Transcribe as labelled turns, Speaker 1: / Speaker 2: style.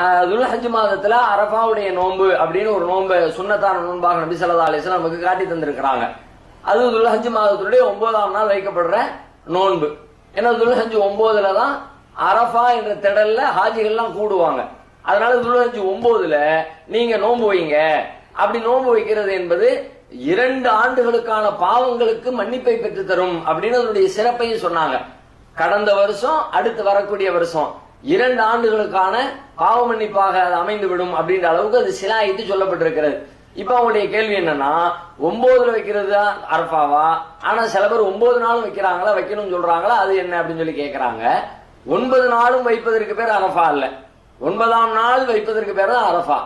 Speaker 1: துல்ஹஜ் மாதத்துல அரபாவுடைய நோன்பு அப்படின்னு ஒரு நோன்பு சுண்ணத்தான நோன்பாக நபி சல்லா அலிஸ்லாம் நமக்கு காட்டி தந்திருக்கிறாங்க. அது துல்ஹஜ் மாதத்துடைய ஒன்பதாம் நாள் வைக்கப்படுற நோன்பு. ஏன்னா துல்ஹஜ் ஒன்பதுல தான் அரஃபா என்ற திடல்ல ஹாஜிகள்லாம் கூடுவாங்க. அதனால துல்ஹஜ் ஒன்பதுல நீங்க நோன்பு வைங்க. அப்படி நோன்பு வைக்கிறது என்பது இரண்டு ஆண்டுகளுக்கான பாவங்களுக்கு மன்னிப்பை பெற்று தரும் அப்படின்னு அதனுடைய சிறப்பையும் சொன்னாங்க. கடந்த வருஷம் அடுத்து வரக்கூடிய வருஷம். இரண்டு ஆண்டுகளுக்கான பாவ மன்னிப்பாக அது அமைந்து விடும் அப்படின்ற அளவுக்கு அது சிலாயித்து சொல்லப்பட்டிருக்கிறது. இப்ப அவங்களுடைய கேள்வி என்னன்னா ஒன்பதுல வைக்கிறது தான் அரஃபாவா? ஆனா சில பேர் ஒன்பது நாளும் வைக்கிறாங்களா? வைக்கணும்னு சொல்றாங்களா? அது என்ன அப்படின்னு சொல்லி கேக்குறாங்க. ஒன்பது நாளும் வைப்பதற்கு பேர் அரஃபா இல்ல ஒன்பதாம் நாள் வைப்பதற்கு பேர் தான் அரஃபா.